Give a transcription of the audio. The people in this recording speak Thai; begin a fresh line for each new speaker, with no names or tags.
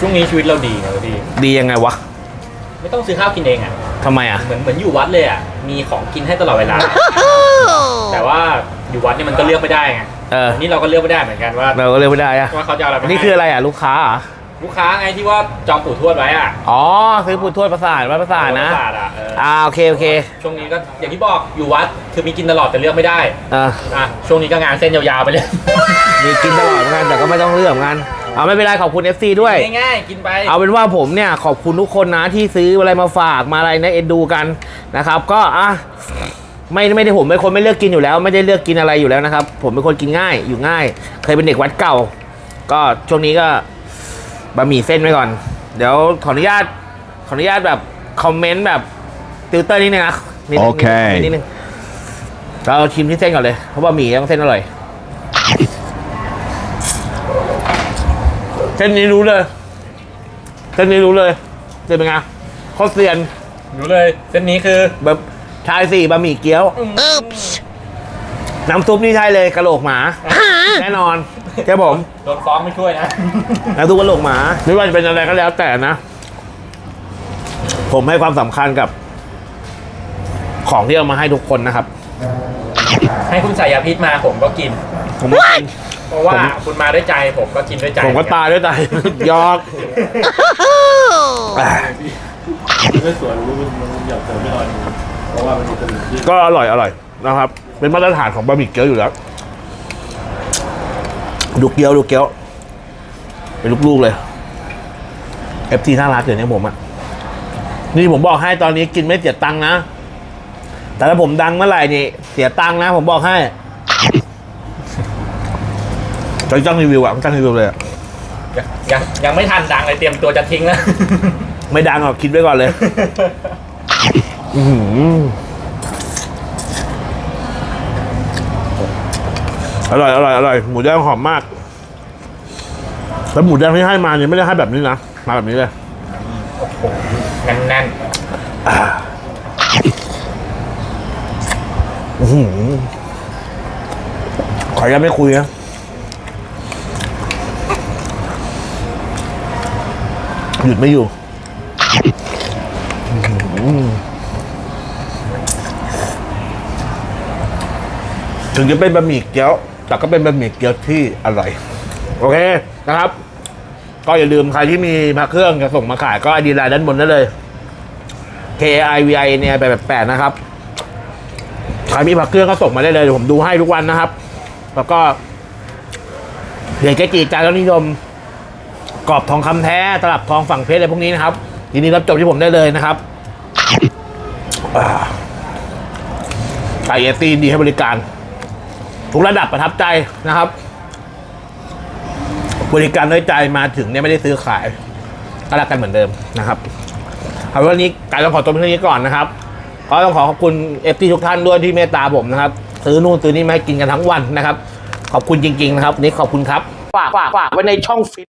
ช่วงนี้ชีวิตเราดีนะพี่
ดียังไงวะ
ไม่ต้องซื้อข้าวกินเองอะ
ทำไมอะ
เหมือนเหมือนอยู่วัดเลยอะ มีของกินให้ตลอดเวลา แต่ว่าอยู่วัดเนี่ยมันก็เลือกไม่ได้ไง
เออ
นี่เราก็เลือกไม่ได้เหมือนกันว่า
เราก็เลือกไม่ได้อะ
ว่าเขาจะเอาอะไรมา
นี่
ให้
คืออะไรอะ ลูกค้าเหรอ
ลูกค้าไงที่ว่าจองปู่ทวดไว้อะ
อ๋อซื้อปูถ้วยประสาทวัดประสาทนะ
ประสาทอะเออ
อ่าโอเคโอเค
ช่วงนี้ก็อย่างที่บอกอยู่วัดคือมีกินตลอดแต่เลือกไม่ได้
อ่า
อะช่วงนี้ก็งานเส้นยาวๆไปเลย
มีกินตลอดเหมือนกันแต่ก็ไม่ต้องเลือกเหมือนกัน เอาไม่เป็นไรขอบคุณ FC ด้วย
ง่ายๆกินไป
เอาเป็นว่าผมเนี่ยขอบคุณทุกคนนะที่ซื้ออะไรมาฝากมาอะไรนะเอ็นดูกันนะครับ ก็อะไม่ไม่ได้ผมเป็นคนไม่เลือกกินอยู่แล้ว ไม่ได้เลือกกินอะไรอยู่แล้วนะครับ ผมเป็นคนกินง่ายอยู่ง่าย เคยเป็นเด็กวัดเก่า ก็ช่วงนี้ก็บะหมี่เส้นไว้ก่อน เดี๋ยวขออนุญาตขออนุญาตแบบคอมเมนต์แบบติวเตอร์นิดนึงนะนิดนึง
โอเค
นิดนึงเราชิมที่เส้นก่อนเลยเพราะบะหมี่ต้องเส้นอร่อย เส้นนี้รู้เลย เส้นนี้รู้เลยเส้นเป็นไงข้าวเซียน
รู้เลย เส้นนี้คือ
แบบชายสี่บะหมี่เกี๊ยว น้ำซุปนี่ใช่เลยกะโหลกหมา แน่นอนใช่ผม
โดนฟ้องไม่ช่วยนะ
น้ำซุปกะโหลกหมา ไม่ว่าจะเป็นอะไรก็แล้วแต่นะ ผมให้ความสำคัญกับ ของที่เอามาให้ทุกคนนะครับ
ให้คุณใส่ยาพิษมาผมก็กิน
ผมไม่กิน
เพราะว่า
ผม
คุณมาด้วยใจผมก็กินด้วยใจ
ผมก็ตายด้วยตาย ยอกอะ
ไม่สวยรู้มันมันหยาบเติมไม่อร่อยเพราะว่ามันมีกระดูกที่
ก็อร่อยอร่อยนะครับ เป็นมาตรฐานของบะหมี่เกี๊ยวอยู่แล้ว ดูเกี๊ยวดูเกี๊ยวเป็นลูกๆเลย FT น่ารักเดี๋ยวนี้ผมอะนี่ผมบอกให้ตอนนี้กินไม่เสียตังค์นะ แต่ถ้าผมดังเมื่อไหร่นี่เสียตังค์นะ ผมบอกให้ จะจ้างรีวิวอะจ้างรีวิวเลยอะ
ยังยังยังไม่ทันดังเลยเตรียมตัวจะทิ้งแล้ว
ไม่ดังหรอกคิดไว้ก่อนเลย อื้อหืออร่อยอร่อยอร่อยหมูแดงหอมมาก แล้วหมูแดงที่ให้มาเนี่ยไม่ได้ให้แบบนี้นะ มาแบบนี้เลย
แน่นแน่น
อื้อหือขอยังไม่คุยนะ หยุดไม่อยู่ถึงจะเป็นบะหมี่เกี๊ยว แต่ก็เป็นบะหมี่เกี๊ยวที่อร่อย โอเคนะครับ ก็อย่าลืมใครที่มีพระเครื่องจะส่งมาขายก็อดีไลน์ด้านบนได้เลย K I V I เนี่ยแบบแปดนะครับ ใครมีผักเครื่องก็ส่งมาได้เลยผมดูให้ทุกวันนะครับ แล้วก็เหรียญเกจิจารุนิยม กรอบทองคำแท้ตลับทองฝั่งเพชรอะไรพวกนี้นะครับทีนี้รับจบที่ผมได้เลยนะครับไก่เอตีดีให้บริการ ทุกระดับประทับใจนะครับ บริการด้วยใจมาถึงเนี่ยไม่ได้ซื้อขายก็รักกันเหมือนเดิมนะครับเอาวันนี้การต้องขอตัวเพียงเท่านี้ก่อนนะครับก็ต้องขอขอบคุณเอฟทีทุกท่านด้วยที่เมตตาผมนะครับซื้อนู่นซื้อนี่มาให้กินกันทั้งวันนะครับ ขอบคุณจริง ๆ นะครับนนี้ขอบคุณครับฝากฝากฝากไว้ในช่องฟิต